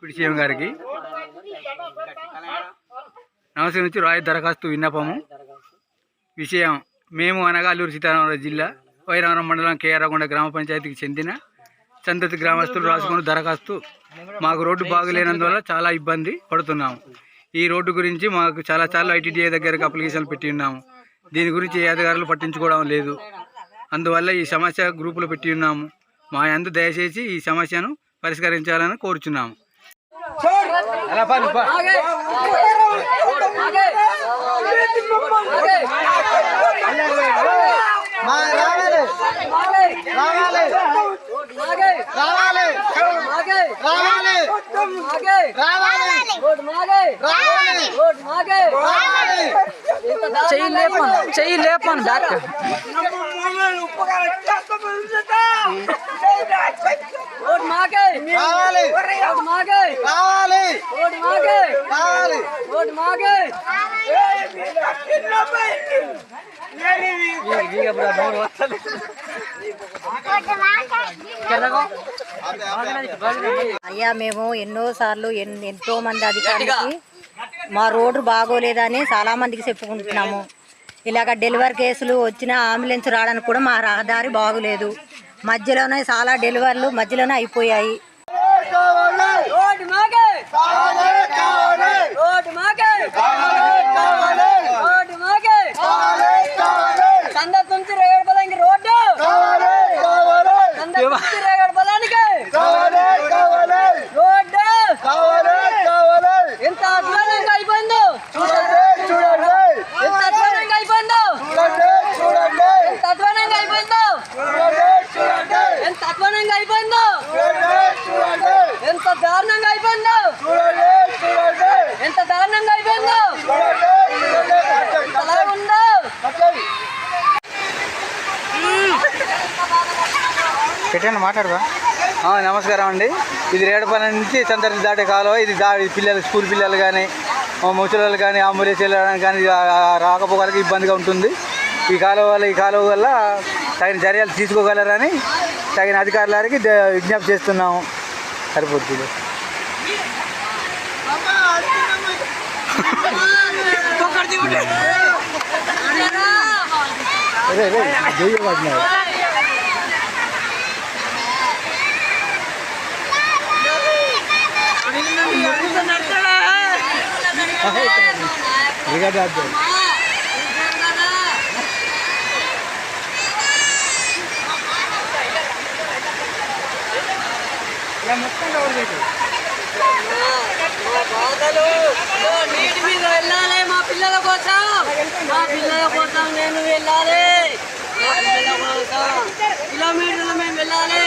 ఇప్పుడు సీఎం గారికి నమస్తే నుంచి రాయ దరఖాస్తు విన్నపము. విషయం మేము అనగా అల్లూరు సీతారామరాజు జిల్లా వైరామరం మండలం కేఆర్గొండ గ్రామ పంచాయతీకి చెందిన సంతతి గ్రామస్తులు రాసుకుని దరఖాస్తు మాకు రోడ్డు బాగులేనందువల్ల చాలా ఇబ్బంది పడుతున్నాము. ఈ రోడ్డు గురించి మాకు చాలా చాలా ఐటీడీఏ దగ్గరకు అప్లికేషన్లు పెట్టి ఉన్నాము. దీని గురించి ఏ అధికారులు పట్టించుకోవడం లేదు. అందువల్ల ఈ సమస్య గ్రూపులో పెట్టి ఉన్నాము. మా అందు దయచేసి ఈ సమస్యను పరిష్కరించాలని కోరుచున్నాము. అలా పని పా. చెయ్యి లేపను చెయ్యి లేపను బ్యాక్ ఓటు మాకే రావాలి ఓటు మాకే రావాలి అయ్యా మేము ఎన్నో సార్లు ఎన్- ఎంతో మంది అధికారులకి మా రోడ్డు బాగోలేదని చాలా మందికి చెప్పుకుంటున్నాము. ఇలాగ డెలివరీ కేసులు వచ్చిన అంబులెన్స్ రావడానికి కూడా మా రహదారి బాగోలేదు. మధ్యలోనే చాలా డెలివరీలు మధ్యలోనే అయిపోయాయి ఓటు మాకే ఓటు మాకే ఓటు మాకే సందర్భ నుంచి రేగడ పొలానికి రోడ్డు సందర్భ నుంచి రేగడ పొలానికి రోడ్డు ఎంత అధ్వానంగా అయిపోయిందో ఎంత అధ్వానంగా అయిపోయిందో ఎంత అధ్వానంగా అయిపోయిందో అధ్వానంగా అయిపోయిందో? ఎంత దారుణంగా అయిపోయిందో? ఎంత దారుణంగా అయిపోయిందో? ఎలా ఉందో? పెట్టండి మాట్లాడదా నమస్కారం అండి. ఇది రేడపల్లి నుంచి చంద్రని దాటే కాలువ. ఇది దా పిల్లలు స్కూల్ పిల్లలు కానీ ముసలి కానీ అంబులెన్స్ వెళ్ళడానికి కానీ రాకపోకలకి ఇబ్బందిగా ఉంటుంది. ఈ కాలువ వల్ల ఈ కాలువ వల్ల తగిన చర్యలు తీసుకోగలరని తగిన అధికారులకి ద- విజ్ఞప్తి చేస్తున్నాము సరిపోతుంది అదే నీటి మీద వెళ్ళాలి మా పిల్లల కోసం. మా పిల్లల కోసం నేను వెళ్ళాలి. మా పిల్లల కోసం. కిలోమీటర్లు మేము వెళ్ళాలి.